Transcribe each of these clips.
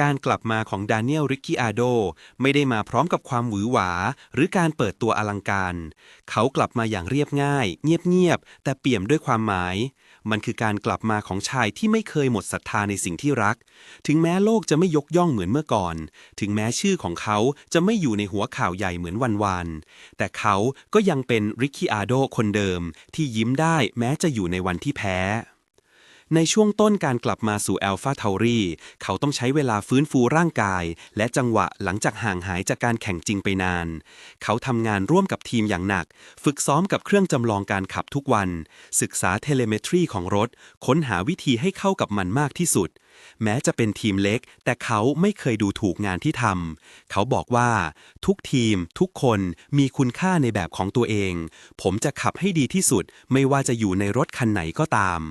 การกลับมาของดานิเอลริกกิอาโดไม่ได้มาพร้อมกับความหวือหวา หรือการเปิดตัวอลังการ เขากลับมาอย่างเรียบง่าย เงียบๆ แต่เปี่ยมด้วยความหมาย มันคือการกลับมาของชายที่ไม่เคยหมดศรัทธาในสิ่งที่รัก ถึงแม้โลกจะไม่ยกย่องเหมือนเมื่อก่อน ถึงแม้ชื่อของเขาจะไม่อยู่ในหัวข่าวใหญ่เหมือนวันวานๆแต่เขาก็ยังเป็นริกกิอาโดคนเดิมที่ยิ้มได้แม้จะอยู่ในวันที่แพ้ ในช่วงต้นการกลับมาสู่ Alpha t a u r i เขาต้องใช้เวลาฟื้นฟูร่างกาย และจังหวะหลังจากห่างหายจากการแข่งจริงไปนาน เขาทำงานร่วมกับทีมอย่างหนัก ฝึกซ้อมกับเครื่องจำลองการขับทุกวัน ศึกษาเทเลเมตรีของรถ ค้นหาวิธีให้เข้ากับมันมากที่สุด แม้จะเป็นทีมเล็ก แต่เขาไม่เคยดูถูกงานที่ทำเขาบอกว่า ทุกทีม ทุกคนมีคุณค่าในแบบของตัวเอง ผมจะขับให้ดีที่สุด ไม่ว่าจะอยู่ในรถคันไหนก็ตาม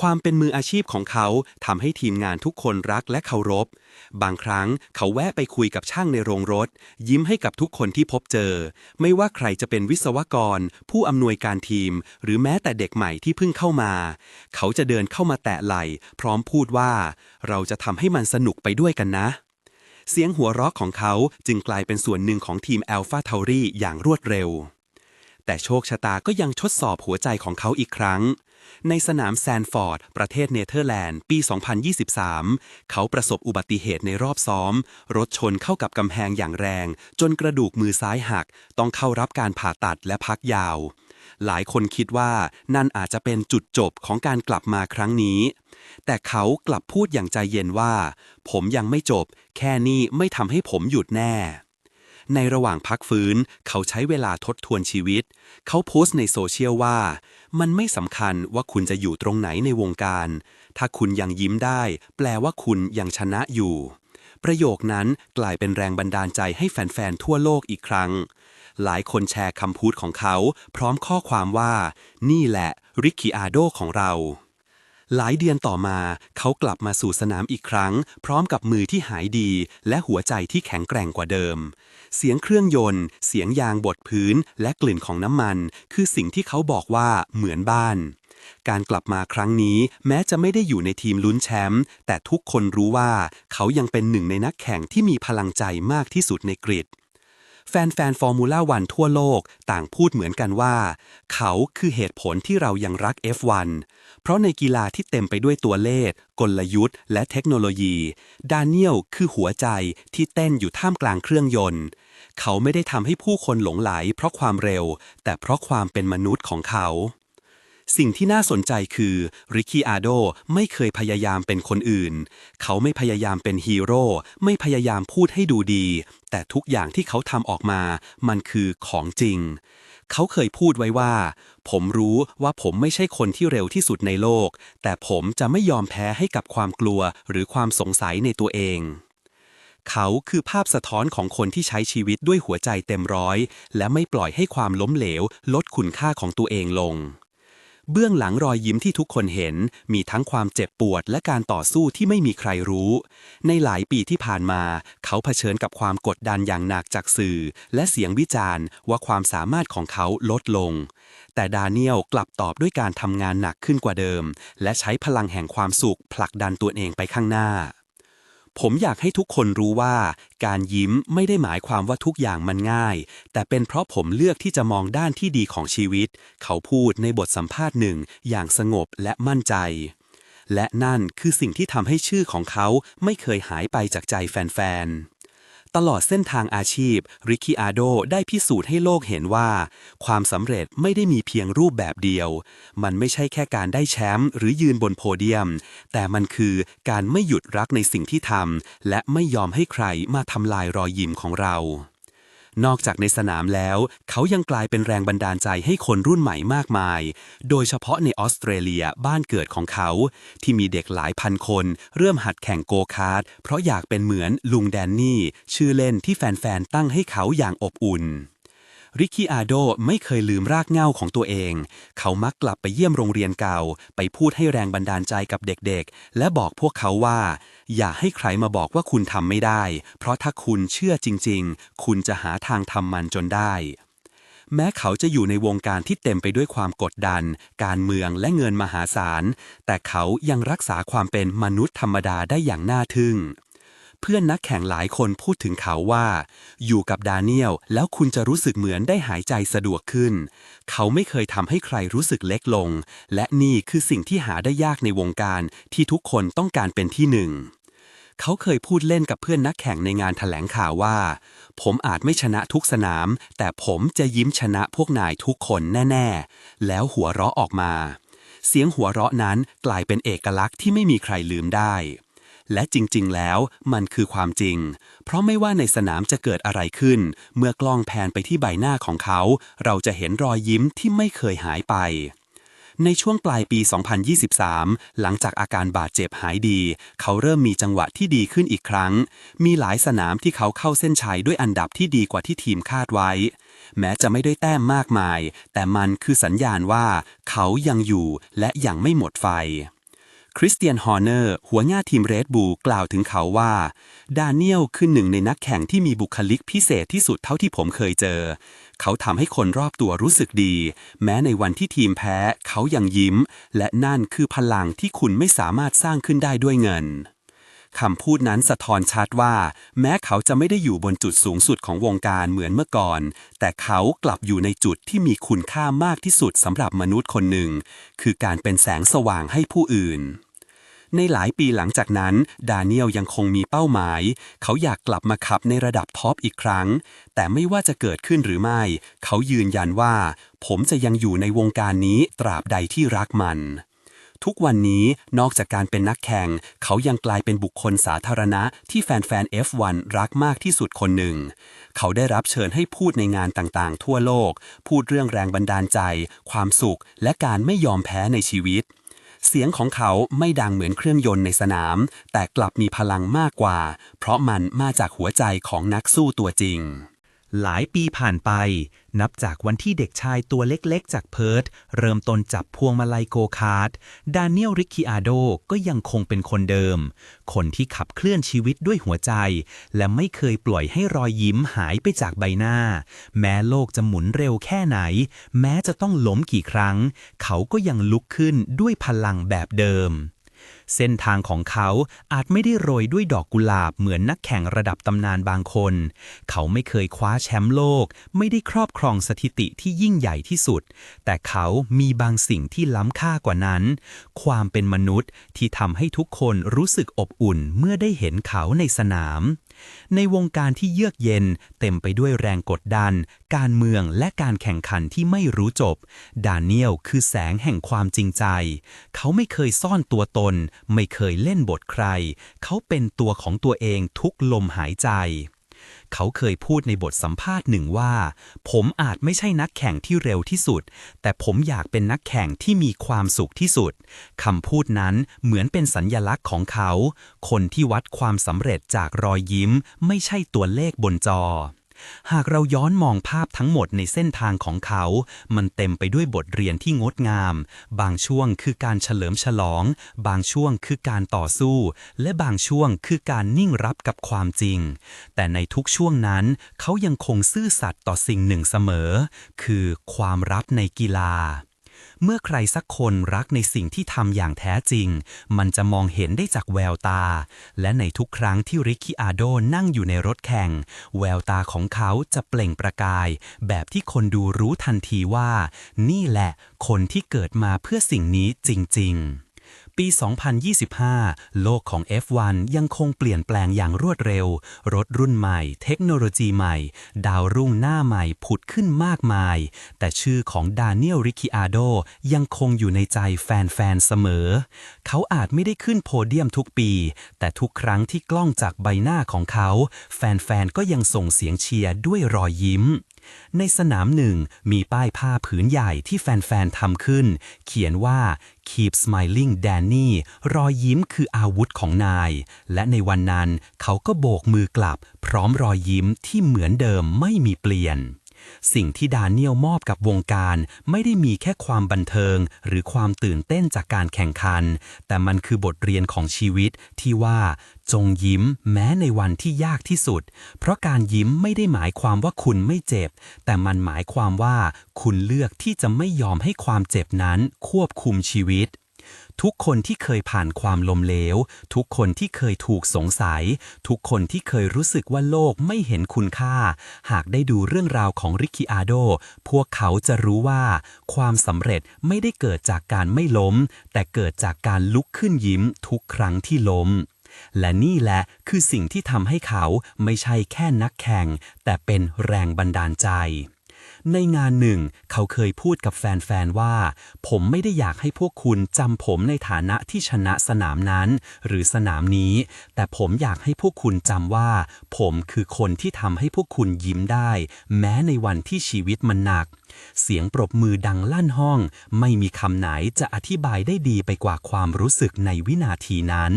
ความเป็นมืออาชีพของเขาทำให้ทีมงานทุกคนรักและเคารพ บางครั้งเขาแวะไปคุยกับช่างในโรงรถ ยิ้มให้กับทุกคนที่พบเจอ ไม่ว่าใครจะเป็นวิศวกร ผู้อำนวยการทีม หรือแม้แต่เด็กใหม่ที่เพิ่งเข้ามา เขาจะเดินเข้ามาแตะไหล่พร้อมพูดว่า เราจะทำให้มันสนุกไปด้วยกันนะเสียงหัวเราะของเขาจึงกลายเป็นส่วนหนึ่งของทีม Alpha t a u r i อย่างรวดเร็ว แต่โชคชะตาก็ยังทดสอบหัวใจของเขาอีกครั้ง ในสนามแซนฟอร์ด ประเทศเนเธอร์แลนด์ ปี 2023 เขาประสบอุบัติเหตุในรอบซ้อม รถชนเข้ากับกำแพงอย่างแรง จนกระดูกมือซ้ายหัก ต้องเข้ารับการผ่าตัดและพักยาว หลายคนคิดว่านั่นอาจจะเป็นจุดจบของการกลับมาครั้งนี้ แต่เขากลับพูดอย่างใจเย็นว่า ผมยังไม่จบ แค่นี้ไม่ทำให้ผมหยุดแน่ ในระหว่างพักฟื้น เขาใช้เวลาทบทวนชีวิต เขาโพสต์ในโซเชียลว่า มันไม่สำคัญว่าคุณจะอยู่ตรงไหนในวงการ ถ้าคุณยังยิ้มได้ แปลว่าคุณยังชนะอยู่ ประโยคนั้นกลายเป็นแรงบันดาลใจให้แฟนๆ ทั่วโลกอีกครั้ง หลายคนแชร์คำพูดของเขา พร้อมข้อความว่า นี่แหละ ริกกิอาโดของเรา หลายเดือนต่อมา เขากลับมาสู่สนามอีกครั้ง พร้อมกับมือที่หายดี และหัวใจที่แข็งแกร่งกว่าเดิม เสียงเครื่องยนต์ เสียงยางบดพื้น และกลิ่นของน้ำมัน คือสิ่งที่เขาบอกว่าเหมือนบ้านการกลับมาครั้งนี้แม้จะไม่ได้อยู่ในทีมลุ้นแชมป์แต่ทุกคนรู้ว่าเขายังเป็นหนึ่งในนักแข่งที่มีพลังใจมากที่สุดในกริด แฟนๆฟอร์มูล่าวันทั่วโลกต่างพูดเหมือนกันว่า เขาคือเหตุผลที่เรายังรัก F1 เพราะในกีฬาที่เต็มไปด้วยตัวเลข กลยุทธ์ และเทคโนโลยี ดานิเอลคือหัวใจที่เต้นอยู่ท่ามกลางเครื่องยนต์ เขาไม่ได้ทำให้ผู้คนหลงไหลเพราะความเร็ว แต่เพราะความเป็นมนุษย์ของเขา สิ่งที่น่าสนใจคือริกกี้อาโดไม่เคยพยายามเป็นคนอื่น เขาไม่พยายามเป็นฮีโร่ไม่พยายามพูดให้ดูดี แต่ทุกอย่างที่เขาทำออกมา มันคือของจริง เขาเคยพูดไว้ว่า ผมรู้ว่าผมไม่ใช่คนที่เร็วที่สุดในโลก แต่ผมจะไม่ยอมแพ้ให้กับความกลัวหรือความสงสัยในตัวเองเขาคือภาพสะท้อนของคนที่ใช้ชีวิตด้วยหัวใจเต็มร้อย และไม่ปล่อยให้ความล้มเหลว ลดคุณค่าของตัวเองลง เบื้องหลังรอยยิ้มที่ทุกคนเห็น มีทั้งความเจ็บปวดและการต่อสู้ที่ไม่มีใครรู้ ในหลายปีที่ผ่านมา เขาเผชิญกับความกดดันอย่างหนักจากสื่อ และเสียงวิจารณ์ว่าความสามารถของเขาลดลง แต่ดาเนียลกลับตอบด้วยการทำงานหนักขึ้นกว่าเดิม และใช้พลังแห่งความสุขผลักดันตัวเองไปข้างหน้า ผมอยากให้ทุกคนรู้ว่า การยิ้มไม่ได้หมายความว่าทุกอย่างมันง่าย แต่เป็นเพราะผมเลือกที่จะมองด้านที่ดีของชีวิต เขาพูดในบทสัมภาษณ์หนึ่ง อย่างสงบและมั่นใจ และนั่นคือสิ่งที่ทำให้ชื่อของเขาไม่เคยหายไปจากใจแฟนๆ ตลอดเส้นทางอาชีพ ริกิอาโดได้พิสูจน์ให้โลกเห็นว่า ความสำเร็จไม่ได้มีเพียงรูปแบบเดียว มันไม่ใช่แค่การได้แชมป์หรือยืนบนโพเดียม แต่มันคือการไม่หยุดรักในสิ่งที่ทำและไม่ยอมให้ใครมาทำลายรอยยิ้มของเรา นอกจากในสนามแล้ว เขายังกลายเป็นแรงบันดาลใจให้คนรุ่นใหม่มากมาย โดยเฉพาะในออสเตรเลียบ้านเกิดของเขา ที่มีเด็กหลายพันคน เริ่มหัดแข่งโกคาร์ดเพราะอยากเป็นเหมือนลุงแดนนี่ ชื่อเล่นที่แฟนๆตั้งให้เขาอย่างอบอุ่น ริก i อาโดไม่เคยลืมรากเหง้าของตัวเอง เขามักกลับไปเยี่ยมโรงเรียนเก่า ไปพูดให้แรงบันดาลใจกับเด็กๆ และบอกพวกเขาว่า อย่าให้ใครมาบอกว่าคุณทำไม่ได้ เพราะถ้าคุณเชื่อจริง ๆ คุณจะหาทางทำมันจนได้ แม้เขาจะอยู่ในวงการที่เต็มไปด้วยความกดดัน การเมืองและเงินมหาศาล แต่เขายังรักษาความเป็นมนุษย์ธรรมดาได้อย่างน่าทึ่ง เพื่อนนักแข่งหลายคนพูดถึงเขาว่า อยู่กับดาเนียลแล้วคุณจะรู้สึกเหมือนได้หายใจสะดวกขึ้น เขาไม่เคยทำให้ใครรู้สึกเล็กลง และนี่คือสิ่งที่หาได้ยากในวงการที่ทุกคนต้องการเป็นที่หนึ่งเขาเคยพูดเล่นกับเพื่อนนักแข่งในงานแถลงข่าวว่า ผมอาจไม่ชนะทุกสนาม แต่ผมจะยิ้มชนะพวกนายทุกคนแน่ ๆ แล้วหัวเราะออกมา เสียงหัวเราะนั้นกลายเป็นเอกลักษณ์ที่ไม่มีใครลืมได้ และจริงๆ แล้วมันคือความจริง เพราะไม่ว่าในสนามจะเกิดอะไรขึ้น เมื่อกล้องแพนไปที่ใบหน้าของเขา เราจะเห็นรอยยิ้มที่ไม่เคยหายไป ในช่วงปลายปี 2023 หลังจากอาการบาดเจ็บหายดี เขาเริ่มมีจังหวะที่ดีขึ้นอีกครั้ง มีหลายสนามที่เขาเข้าเส้นชัยด้วยอันดับที่ดีกว่าที่ทีมคาดไว้ แม้จะไม่ได้แต้มมากมาย แต่มันคือสัญญาณว่า เขายังอยู่และยังไม่หมดไฟ คริสเตียนฮอร์เนอร์หัวหน้าทีมเรดบูลกล่าวถึงเขาว่า ดาเนียลคือหนึ่งในนักแข่งที่มีบุคลิกพิเศษที่สุดเท่าที่ผมเคยเจอ เขาทำให้คนรอบตัวรู้สึกดี แม้ในวันที่ทีมแพ้ เขายังยิ้ม และนั่นคือพลังที่คุณไม่สามารถสร้างขึ้นได้ด้วยเงิน คำพูดนั้นสะท้อนชัดว่า แม้เขาจะไม่ได้อยู่บนจุดสูงสุดของวงการเหมือนเมื่อก่อน แต่เขากลับอยู่ในจุดที่มีคุณค่ามากที่สุดสำหรับมนุษย์คนหนึ่ง คือการเป็นแสงสว่างให้ผู้อื่นในหลายปีหลังจากนั้น ดาเนียลยังคงมีเป้าหมาย เขาอยากกลับมาขับในระดับท็อปอีกครั้ง แต่ไม่ว่าจะเกิดขึ้นหรือไม่ เขายืนยันว่า ผมจะยังอยู่ในวงการนี้ตราบใดที่รักมัน ทุกวันนี้นอกจากการเป็นนักแข่ง เขายังกลายเป็นบุคคลสาธารณะที่แฟนๆ F1 รักมากที่สุดคนหนึ่ง เขาได้รับเชิญให้พูดในงานต่างๆ ทั่วโลก พูดเรื่องแรงบันดาลใจ ความสุข และการไม่ยอมแพ้ในชีวิต เสียงของเขาไม่ดังเหมือนเครื่องยนต์ในสนาม แต่กลับมีพลังมากกว่า เพราะมันมาจากหัวใจของนักสู้ตัวจริง หลายปีผ่านไป นับจากวันที่เด็กชายตัวเล็กๆ จากเพิร์ธเริ่มต้นจับพวงมาลัยโกคาร์ดดาเนียลริคิอาโดก็ยังคงเป็นคนเดิม คนที่ขับเคลื่อนชีวิตด้วยหัวใจ และไม่เคยปล่อยให้รอยยิ้มหายไปจากใบหน้า แม้โลกจะหมุนเร็วแค่ไหน แม้จะต้องล้มกี่ครั้ง เขาก็ยังลุกขึ้นด้วยพลังแบบเดิม เส้นทางของเขาอาจไม่ได้โรยด้วยดอกกุหลาบเหมือนนักแข่งระดับตำนานบางคน เขาไม่เคยคว้าแชมป์โลก ไม่ได้ครอบครองสถิติที่ยิ่งใหญ่ที่สุด แต่เขามีบางสิ่งที่ล้ำค่ากว่านั้น ความเป็นมนุษย์ที่ทำให้ทุกคนรู้สึกอบอุ่นเมื่อได้เห็นเขาในสนาม ในวงการที่เยือกเย็น เต็มไปด้วยแรงกดดัน การเมืองและการแข่งขันที่ไม่รู้จบ ดาเนียลคือแสงแห่งความจริงใจ เขาไม่เคยซ่อนตัวตน ไม่เคยเล่นบทใคร เขาเป็นตัวของตัวเองทุกลมหายใจ เขาเคยพูดในบทสัมภาษณ์หนึ่งว่า ผมอาจไม่ใช่นักแข่งที่เร็วที่สุด แต่ผมอยากเป็นนักแข่งที่มีความสุขที่สุดคำพูดนั้นเหมือนเป็นสัญญลักษณ์ของเขา คนที่วัดความสำเร็จจากรอยยิ้ม ไม่ใช่ตัวเลขบนจอ หากเราย้อนมองภาพทั้งหมดในเส้นทางของเขา มันเต็มไปด้วยบทเรียนที่งดงาม บางช่วงคือการเฉลิมฉลอง บางช่วงคือการต่อสู้ และบางช่วงคือการนิ่งรับกับความจริง แต่ในทุกช่วงนั้น เขายังคงซื่อสัตย์ต่อสิ่งหนึ่งเสมอ คือความรักในกีฬา เมื่อใครสักคนรักในสิ่งที่ทำอย่างแท้จริง มันจะมองเห็นได้จากแววตา และในทุกครั้งที่ริกคิอาโดนั่งอยู่ในรถแข่ง แววตาของเขาจะเปล่งประกาย แบบที่คนดูรู้ทันทีว่า นี่แหละ คนที่เกิดมาเพื่อสิ่งนี้จริง ๆ ปี 2025 โลกของ F1 ยังคงเปลี่ยนแปลงอย่างรวดเร็ว รถรุ่นใหม่ เทคโนโลยีใหม่ ดาวรุ่งหน้าใหม่ผุดขึ้นมากมาย แต่ชื่อของดาเนียล ริคิอาโดยังคงอยู่ในใจแฟนๆ เสมอ เขาอาจไม่ได้ขึ้นโพเดียมทุกปี แต่ทุกครั้งที่กล้องจากใบหน้าของเขา แฟนๆ ก็ยังส่งเสียงเชียร์ด้วยรอยยิ้ม ในสนามหนึ่งมีป้ายผ้าผืนใหญ่ที่แฟน ๆ ทำขึ้น เขียนว่า Keep Smiling Danny รอยยิ้มคืออาวุธของนาย และในวันนั้นเขาก็โบกมือกลับ พร้อมรอยยิ้มที่เหมือนเดิมไม่มีเปลี่ยน สิ่งที่ดาเนียลมอบกับวงการไม่ได้มีแค่ความบันเทิง หรือความตื่นเต้นจากการแข่งขัน แต่มันคือบทเรียนของชีวิตที่ว่าจงยิ้มแม้ในวันที่ยากที่สุด เพราะการยิ้มไม่ได้หมายความว่าคุณไม่เจ็บ แต่มันหมายความว่าคุณเลือกที่จะไม่ยอมให้ความเจ็บนั้นควบคุมชีวิต ทุกคนที่เคยผ่านความล้มเหลว ทุกคนที่เคยถูกสงสัย ทุกคนที่เคยรู้สึกว่าโลกไม่เห็นคุณค่า หากได้ดูเรื่องราวของริคิอาโด พวกเขาจะรู้ว่า ความสำเร็จไม่ได้เกิดจากการไม่ล้ม แต่เกิดจากการลุกขึ้นยิ้มทุกครั้งที่ล้มและนี่แหละคือสิ่งที่ทำให้เขาไม่ใช่แค่นักแข่ง แต่เป็นแรงบันดาลใจ ในงานหนึ่ง เขาเคยพูดกับแฟน ๆ ว่า ผมไม่ได้อยากให้พวกคุณจำผมในฐานะที่ชนะสนามนั้น หรือสนามนี้ แต่ผมอยากให้พวกคุณจำว่า ผมคือคนที่ทำให้พวกคุณยิ้มได้ แม้ในวันที่ชีวิตมันหนัก เสียงปรบมือดังลั่นห้อง ไม่มีคำไหนจะอธิบายได้ดีไปกว่าความรู้สึกในวินาทีนั้น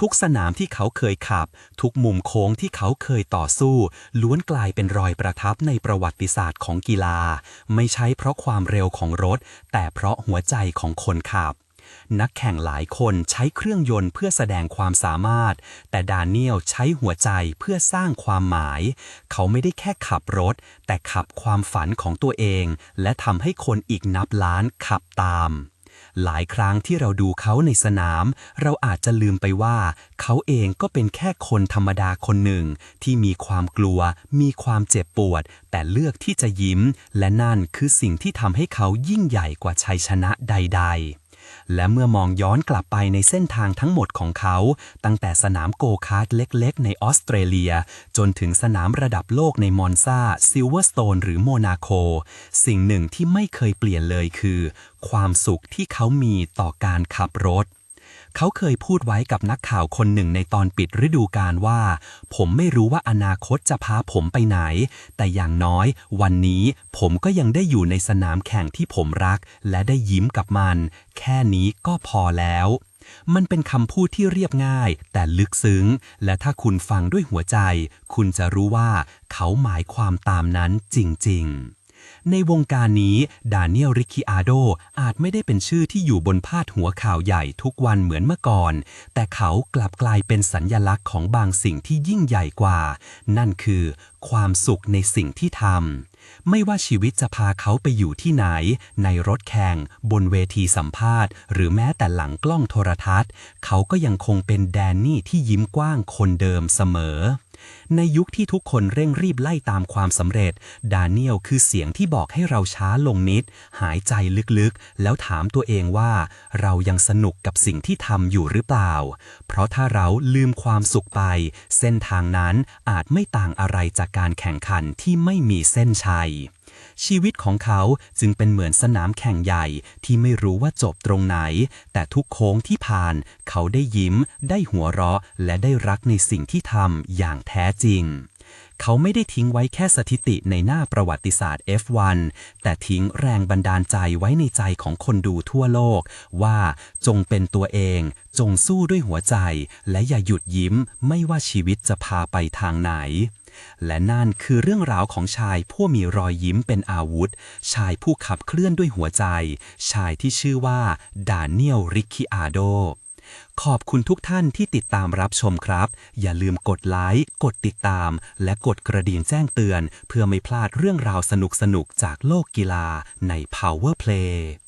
ทุกสนามที่เขาเคยขับ ทุกมุมโค้งที่เขาเคยต่อสู้ ล้วนกลายเป็นรอยประทับในประวัติศาสตร์ของกีฬา ไม่ใช่เพราะความเร็วของรถ แต่เพราะหัวใจของคนขับ นักแข่งหลายคนใช้เครื่องยนต์เพื่อแสดงความสามารถ แต่ดาเนียลใช้หัวใจเพื่อสร้างความหมาย เขาไม่ได้แค่ขับรถ แต่ขับความฝันของตัวเอง และทำให้คนอีกนับล้านขับตาม หลายครั้งที่เราดูเขาในสนาม เราอาจจะลืมไปว่า เขาเองก็เป็นแค่คนธรรมดาคนหนึ่ง ที่มีความกลัว มีความเจ็บปวด แต่เลือกที่จะยิ้ม และนั่นคือสิ่งที่ทำให้เขายิ่งใหญ่กว่าชัยชนะใด ๆ และเมื่อมองย้อนกลับไปในเส้นทางทั้งหมดของเขา ตั้งแต่สนามโกคาร์ดเล็กๆ ในออสเตรเลีย จนถึงสนามระดับโลกในมอนซาซิลเวอร์สโตนหรือโมนาโค สิ่งหนึ่งที่ไม่เคยเปลี่ยนเลยคือ ความสุขที่เขามีต่อการขับรถ เขาเคยพูดไว้กับนักข่าวคนหนึ่งในตอนปิดฤดูกาลว่า ผมไม่รู้ว่าอนาคตจะพาผมไปไหน แต่อย่างน้อย วันนี้ผมก็ยังได้อยู่ในสนามแข่งที่ผมรัก และได้ยิ้มกับมัน แค่นี้ก็พอแล้ว มันเป็นคำพูดที่เรียบง่าย แต่ลึกซึ้ง และถ้าคุณฟังด้วยหัวใจ คุณจะรู้ว่า เขาหมายความตามนั้นจริง ๆ ในวงการนี้ดาเนียลริคิอาโดอาจไม่ได้เป็นชื่อที่อยู่บนพาดหัวข่าวใหญ่ทุกวันเหมือนเมื่อก่อน แต่เขากลับกลายเป็นสัญญลักษณ์ของบางสิ่งที่ยิ่งใหญ่กว่า นั่นคือ ความสุขในสิ่งที่ทำไม่ว่าชีวิตจะพาเขาไปอยู่ที่ไหน ในรถแข่ง บนเวทีสัมภาษณ์ หรือแม้แต่หลังกล้องโทรทัศน์ เขาก็ยังคงเป็นแดนนี่ที่ยิ้มกว้างคนเดิมเสมอ ในยุคที่ทุกคนเร่งรีบไล่ตามความสำเร็จ ดาเนียลคือเสียงที่บอกให้เราช้าลงนิด หายใจลึกๆ แล้วถามตัวเองว่า เรายังสนุกกับสิ่งที่ทำอยู่หรือเปล่า เพราะถ้าเราลืมความสุขไป เส้นทางนั้นอาจไม่ต่างอะไรจากการแข่งขันที่ไม่มีเส้นชัย ชีวิตของเขาจึงเป็นเหมือนสนามแข่งใหญ่ที่ไม่รู้ว่าจบตรงไหน แต่ทุกโค้งที่ผ่าน เขาได้ยิ้ม ได้หัวเราะ และได้รักในสิ่งที่ทำอย่างแท้จริงเขาไม่ได้ทิ้งไว้แค่สถิติในหน้าประวัติศาสตร์ F1 แต่ทิ้งแรงบันดาลใจไว้ในใจของคนดูทั่วโลก ว่าจงเป็นตัวเอง จงสู้ด้วยหัวใจ และอย่าหยุดยิ้ม ไม่ว่าชีวิตจะพาไปทางไหน และนั่นคือเรื่องราวของชายผู้มีรอยยิ้มเป็นอาวุธ ชายผู้ขับเคลื่อนด้วยหัวใจ ชายที่ชื่อว่าดาเนียลริคิอาโดขอบคุณทุกท่านที่ติดตามรับชมครับ อย่าลืมกดไลค์ กดติดตาม และกดกระดิ่งแจ้งเตือน เพื่อไม่พลาดเรื่องราวสนุกๆ จากโลกกีฬาใน Power Play